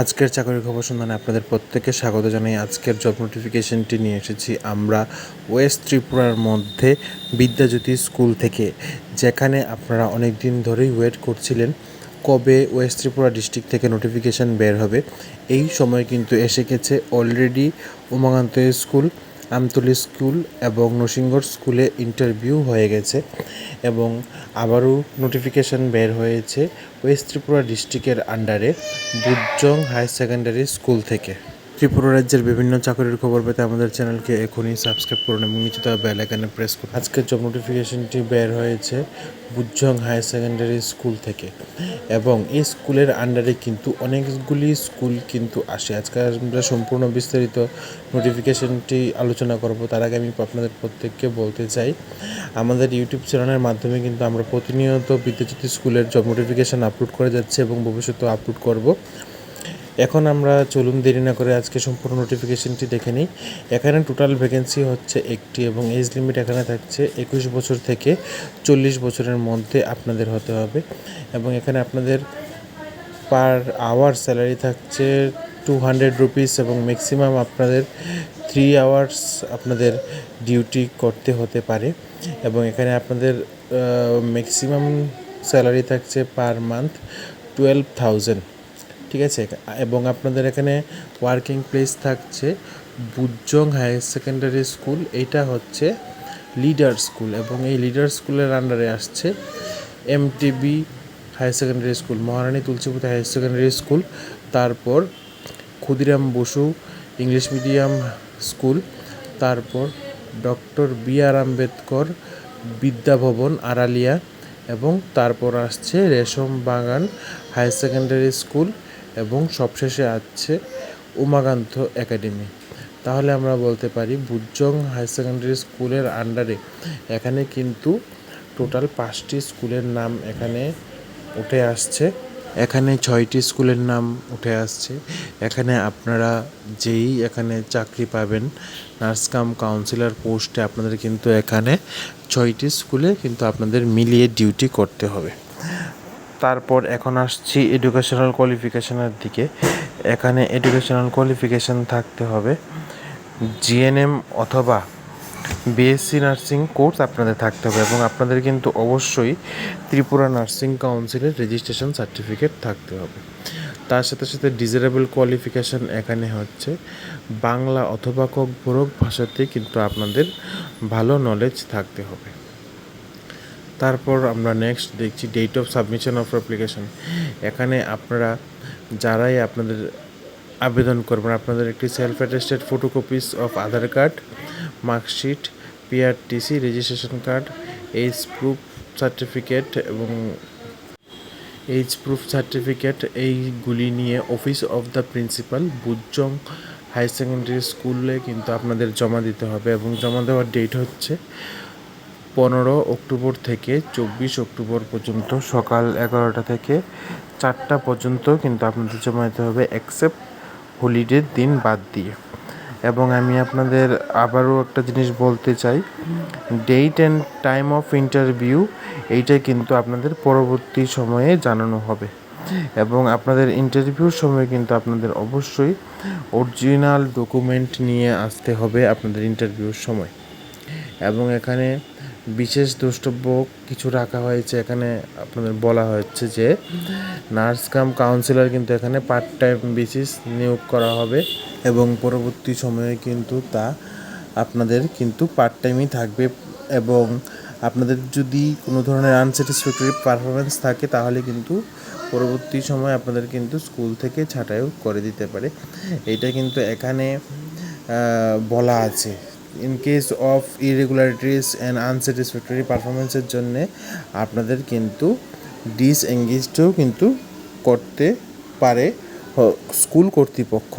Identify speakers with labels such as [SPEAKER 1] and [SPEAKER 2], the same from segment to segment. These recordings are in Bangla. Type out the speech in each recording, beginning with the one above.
[SPEAKER 1] আজকের চাকরির খবর সন্ধানে আপনাদের প্রত্যেককে স্বাগত জানাই। আজকের জব নোটিফিকেশনটি নিয়ে এসেছি আমরা ওয়েস্ট ত্রিপুরার মধ্যে বিদ্যাজ্যোতি স্কুল থেকে, যেখানে আপনারা অনেক দিন ধরেই ওয়েট করছিলেন কবে ওয়েস্ট ত্রিপুরা ডিস্ট্রিক্ট থেকে নোটিফিকেশন বের হবে। এই সময় কিন্তু এসে গেছে already Umakanta school. Amtali school এবং নরসিংগড় স্কুলে ইন্টারভিউ হয়ে গেছে এবং আবারও নোটিফিকেশান বের হয়েছে ওয়েস্ট ত্রিপুরা ডিস্ট্রিক্টের আন্ডারে বুজং হায়ার সেকেন্ডারি স্কুল থেকে। ত্রিপুরা রাজ্যের বিভিন্ন চাকরির খবর পেতে আমাদের চ্যানেলকে এখনই সাবস্ক্রাইব করুন এবং নিচে দেওয়া বেল প্রেস করুন। আজকের জব নোটিফিকেশনটি বের হয়েছে বুজং হাই সেকেন্ডারি স্কুল থেকে। এবং এই স্কুলের আন্ডারে কিন্তু অনেকগুলি স্কুল কিন্তু আসে। আজকে আমরা সম্পূর্ণ বিস্তারিত নোটিফিকেশনটি আলোচনা করব। তার আগে আমি আপনাদের প্রত্যেককে বলতে চাই, আমাদের ইউটিউব চ্যানেলের মাধ্যমে কিন্তু আমরা প্রতিনিয়ত বিদ্যাজ্যোতি স্কুলের জব নোটিফিকেশন আপলোড করে যাচ্ছি এবং ভবিষ্যতেও আপলোড করব। এখন আমরা চলুন দেরি না করে আজকে সম্পূর্ণ নোটিফিকেশনটি দেখে নিই। এখানে টোটাল ভ্যাকেন্সি হচ্ছে একটি এবং এজ লিমিট এখানে থাকছে একুশ বছর থেকে চল্লিশ বছরের মধ্যে আপনাদের হতে হবে এবং এখানে আপনাদের পার আওয়ার স্যালারি থাকছে টু হান্ড্রেড রুপিস এবং ম্যাক্সিমাম আপনাদের থ্রি আওয়ার্স আপনাদের ডিউটি করতে হতে পারে এবং এখানে আপনাদের ম্যাক্সিমাম স্যালারি থাকছে পার মান্থ টুয়েলভ থাউজেন্ড ঠিক আছে, এবং আপনাদের এখানে ওয়ার্কিং প্লেস থাকছে বুজং হায়ার সেকেন্ডারি স্কুল এইটা হচ্ছে লিডার স্কুল এবং এই লিডার স্কুলের আন্ডারে আসছে M MTB higher secondary school Maharani Tulsipati higher secondary school তারপর Khudiram Basu English medium school তারপর doctor B R Ambedkar Vidyabhavan Araliya, এবং তারপর আসছে রেশম বাগান হায়ার সেকেন্ডারি স্কুল এবং সবশেষে আছে উমাকান্ত একাডেমি। তাহলে আমরা বলতে পারি বুজং হায়ার সেকেন্ডারি স্কুলের আন্ডারে। এখানে কিন্তু টোটাল পাঁচটি স্কুলের নাম এখানে উঠে আসছে। এখানে ছয়টি স্কুলের নাম উঠে আসছে। এখানে আপনারা যেই এখানে চাকরি পাবেন, নার্স কাম কাউন্সিলর পোস্টে আপনাদের কিন্তু এখানে ছয়টি স্কুলে কিন্তু আপনাদের মিলিয়ে ডিউটি করতে হবে। তারপর এখন আসছি এডুকেশনাল কোয়ালিফিকেশনের দিকে। এখানে এডুকেশনাল কোয়ালিফিকেশন থাকতে হবে। জিএনএম অথবা বিএসসি নার্সিং কোর্স আপনাদের থাকতে হবে এবং আপনাদের কিন্তু অবশ্যই ত্রিপুরা নার্সিং কাউন্সিলের রেজিস্ট্রেশন সার্টিফিকেট থাকতে হবে। তার সাথে সাথে ডিজারেবল কোয়ালিফিকেশন এখানে হচ্ছে। বাংলা অথবা ককবরক ভাষাতে কিন্তু আপনাদের ভালো নলেজ থাকতে হবে। তারপর আমরা নেক্সট দেখছি date of submission of application এখানে আপনারা যারাই আপনাদের আবেদন করবেন, আপনাদের একটি self attested photocopies of Aadhaar card marksheet PRTC registration card age proof certificate এবং এইজ প্রুফ সার্টিফিকেট এইগুলি নিয়ে office of the principal Bujong high secondary স্কুলে কিন্তু আপনাদের জমা দিতে হবে এবং জমা দেওয়ার ডেট হচ্ছে পনেরো অক্টোবর থেকে চব্বিশ অক্টোবর পর্যন্ত সকাল এগারোটা থেকে চারটা পর্যন্ত কিন্তু আপনাদের জমা দিতে হবে অ্যাকসেপ্ট হলিডের দিন বাদ দিয়ে। এবং আমি আপনাদের আবারও একটা জিনিস বলতে চাই date and time of interview এইটা কিন্তু আপনাদের পরবর্তী সময়ে জানানো হবে। এবং আপনাদের ইন্টারভিউর সময় কিন্তু আপনাদের অবশ্যই অরিজিনাল ডকুমেন্ট নিয়ে আসতে হবে আপনাদের ইন্টারভিউর সময়। এবং এখানে বিশেষ দ্রষ্টব্য কিছু রাখা হয়েছে। এখানে আপনাদের বলা হচ্ছে যে, নার্স কাম কাউন্সিলর কিন্তু এখানে পার্ট টাইম বেসিস নিয়োগ করা হবে এবং পরবর্তী সময়ে কিন্তু তা আপনাদের কিন্তু পার্ট টাইমই থাকবে এবং আপনাদের যদি কোনো ধরনের আনস্যাটিসফ্যাক্টরি পারফরমেন্স থাকে, তাহলে কিন্তু পরবর্তী সময় আপনাদের কিন্তু স্কুল থেকে ছাঁটাইও করে দিতে পারে। এটা কিন্তু এখানে বলা আছে। In case of irregularities and unsatisfactory পারফরমেন্সের জন্যে আপনাদের কিন্তু ডিসএঙ্গেজডও কিন্তু করতে পারে স্কুল কর্তৃপক্ষ।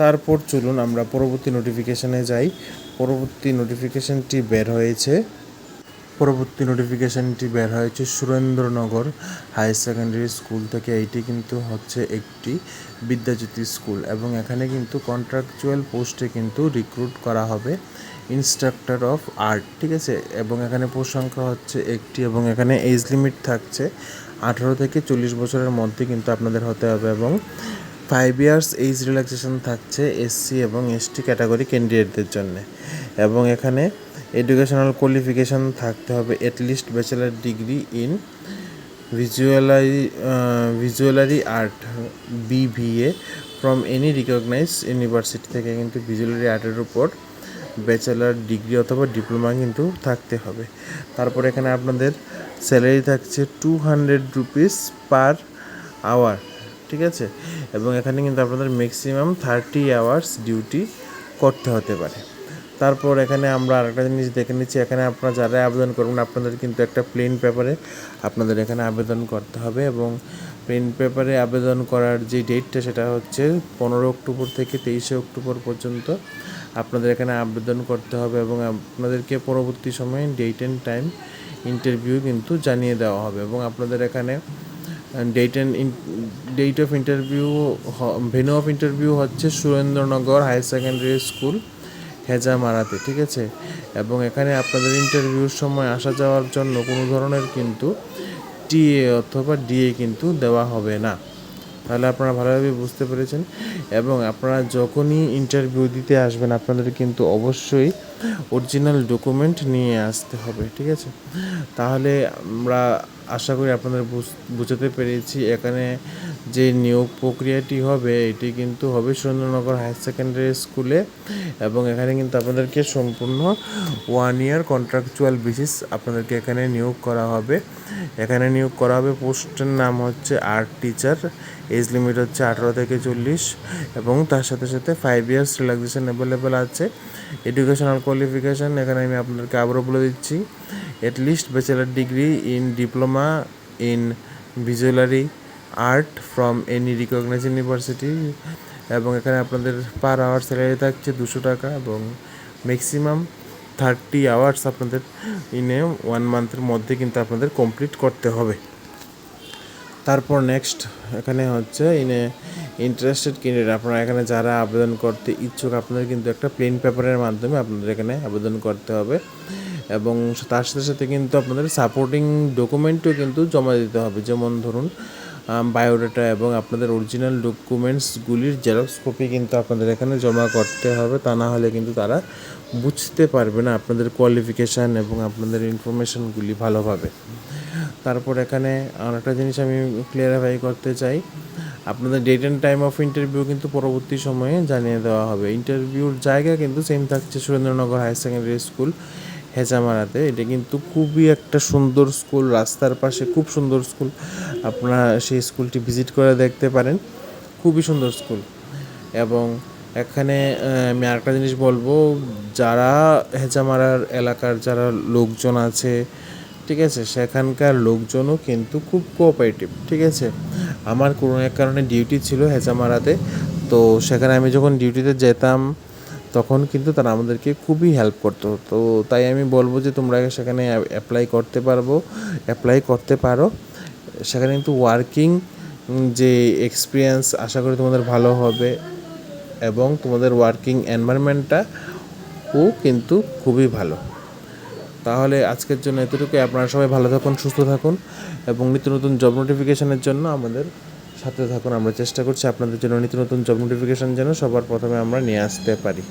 [SPEAKER 1] তারপর চলুন আমরা পরবর্তী নোটিফিকেশানে যাই। পরবর্তী নোটিফিকেশানটি বের হয়েছে। পরবর্তী নোটিফিকেশানটি বের হয়েছে সুরেন্দ্রনগর হায়ার সেকেন্ডারি স্কুল থেকে। এইটি কিন্তু হচ্ছে একটি বিদ্যাজ্যোতি স্কুল এবং এখানে কিন্তু কন্ট্রাকচুয়াল পোস্টে কিন্তু রিক্রুট করা হবে ইনস্ট্রাক্টর অফ আর্ট ঠিক আছে? এবং এখানে পোস্ট সংখ্যা হচ্ছে একটি এবং এখানে এজ লিমিট থাকছে আঠারো থেকে চল্লিশ বছরের মধ্যে কিন্তু আপনাদের হতে হবে এবং ফাইভ ইয়ার্স এইজ রিল্যাক্সেশন থাকছে এসসি এবং এসটি ক্যাটাগরি ক্যান্ডিডেটদের জন্য। এবং এখানে এডুকেশনাল কোয়ালিফিকেশন থাকতে হবে at least bachelor degree in visual visually art BVA from any recognise university থেকে কিন্তু ভিজুয়ালারি আর্টের উপর ব্যাচেলার ডিগ্রি অথবা ডিপ্লোমা কিন্তু থাকতে হবে। তারপর এখানে আপনাদের স্যালারি থাকছে two hundred rupees per hour ঠিক আছে? এবং এখানে কিন্তু আপনাদের ম্যাক্সিমাম থার্টি আওয়ার্স ডিউটি করতে হতে পারে। তারপর এখানে আমরা আরেকটা জিনিস দেখে নিচ্ছি, এখানে আপনারা যারা আবেদন করবেন, আপনাদের কিন্তু একটা প্লেন পেপারে আপনাদের এখানে আবেদন করতে হবে এবং প্লেন পেপারে আবেদন করার যে ডেটটা সেটা হচ্ছে পনেরো অক্টোবর থেকে তেইশে অক্টোবর পর্যন্ত আপনাদের এখানে আবেদন করতে হবে এবং আপনাদেরকে পরবর্তী সময়ে ডেট অ্যান্ড টাইম ইন্টারভিউ কিন্তু জানিয়ে দেওয়া হবে এবং আপনাদের এখানে date and date of interview venue of interview হচ্ছে সুরেন্দ্রনগর হায়ার সেকেন্ডারি স্কুল হেজামারাতে, ঠিক আছে? এবং এখানে আপনাদের ইন্টারভিউর সময় আসা যাওয়ার জন্য কোনো ধরনের কিন্তু টিএ অথবা ডিএ কিন্তু দেওয়া হবে না। তাহলে আপনারা ভালোভাবে বুঝতে পেরেছেন। এবং আপনারা যখনই ইন্টারভিউ দিতে আসবেন, আপনাদের কিন্তু অবশ্যই অরিজিনাল ডকুমেন্ট নিয়ে আসতে হবে, ঠিক আছে? তাহলে আমরা আশা করি আপনাদের বুঝ- বুঝাতে পেরেছি। এখানে যে নিয়োগ প্রক্রিয়াটি হবে, এটি কিন্তু হবে সুরেন্দ্রনগর হায়ার সেকেন্ডারি স্কুলে এবং এখানে কিন্তু আপনাদেরকে সম্পূর্ণ ওয়ান ইয়ার কন্ট্রাকচুয়াল বেসিস আপনাদেরকে এখানে নিয়োগ করা হবে। এখানে নিয়োগ করা হবে, পোস্টের নাম হচ্ছে আর্ট টিচার এজ লিমিট হচ্ছে আঠারো থেকে চল্লিশ এবং তার সাথে সাথে ফাইভ ইয়ার্স রিল্যাক্সেশন অ্যাভেলেবেল আছে। এডুকেশনাল কোয়ালিফিকেশান এখানে আমি আপনাদেরকে আবারও বলে দিচ্ছি at least bachelor degree in diploma in visually art from any recognise university এবং এখানে আপনাদের পার আওয়ার স্যালারি থাকছে দুশো টাকা এবং ম্যাক্সিমাম থার্টি আওয়ার্স আপনাদের ইনে ওয়ান মান্থের মধ্যে কিন্তু আপনাদের কমপ্লিট করতে হবে। তারপর নেক্সট এখানে হচ্ছে ইনে ইন্টারেস্টেড ক্যান্ডিডেট আপনারা এখানে যারা আবেদন করতে ইচ্ছুক, আপনাদের কিন্তু একটা প্লেন পেপারের মাধ্যমে আপনাদের এখানে আবেদন করতে হবে এবং তার সাথে সাথে কিন্তু আপনাদের সাপোর্টিং ডকুমেন্টও কিন্তু জমা দিতে হবে। যেমন ধরুন বায়োডাটা এবং আপনাদের অরিজিনাল ডকুমেন্টসগুলির জেরক্স কপি কিন্তু আপনাদের এখানে জমা করতে হবে। তা না হলে কিন্তু তারা বুঝতে পারবে না আপনাদের কোয়ালিফিকেশান এবং আপনাদের ইনফরমেশনগুলি ভালোভাবে। তারপর এখানে আর একটা জিনিস আমি ক্লিয়ারিফাই করতে চাই। আপনাদের date and time of interview কিন্তু পরবর্তী সময়ে জানিয়ে দেওয়া হবে। ইন্টারভিউর জায়গা কিন্তু সেম থাকছে সুরেন্দ্রনগর হায়ার সেকেন্ডারি স্কুল হেজামারাতে এটা কিন্তু খুবই একটা সুন্দর স্কুল রাস্তার পাশে খুব সুন্দর স্কুল আপনারা সেই স্কুলটি ভিজিট করে দেখতে পারেন। খুবই সুন্দর স্কুল এবং এখানে আমি আরেকটা জিনিস বলব, যারা হেজামারার এলাকার যারা লোকজন আছে ঠিক আছে? সেখানকার লোকজনও কিন্তু খুব কোঅপারেটিভ ঠিক আছে? আমার কোনো এক কারণে ডিউটি ছিল হেজামারাতে তো সেখানে আমি যখন ডিউটিতে যেতাম, তখন কিন্তু তারা আমাদেরকে খুবই হেল্প করতো। তো তাই আমি বলব যে, তোমরা সেখানে অ্যাপ্লাই করতে পারব অ্যাপ্লাই করতে পারো। সেখানে কিন্তু ওয়ার্কিং যে এক্সপিরিয়েন্স আশা করি তোমাদের ভালো হবে। এবং তোমাদের ওয়ার্কিং এনভায়রনমেন্টটা ও কিন্তু খুবই ভালো। তাহলে আজকের জন্য এতটুকুই। আপনারা সবাই ভালো থাকুন, সুস্থ থাকুন এবং নিত্য নতুন জব নোটিফিকেশানের জন্য আমাদের সাথে থাকুন। আমরা চেষ্টা করছি আপনাদের জন্য নিত্য নতুন জব নোটিফিকেশান যেন সবার প্রথমে আমরা নিয়ে আসতে পারি।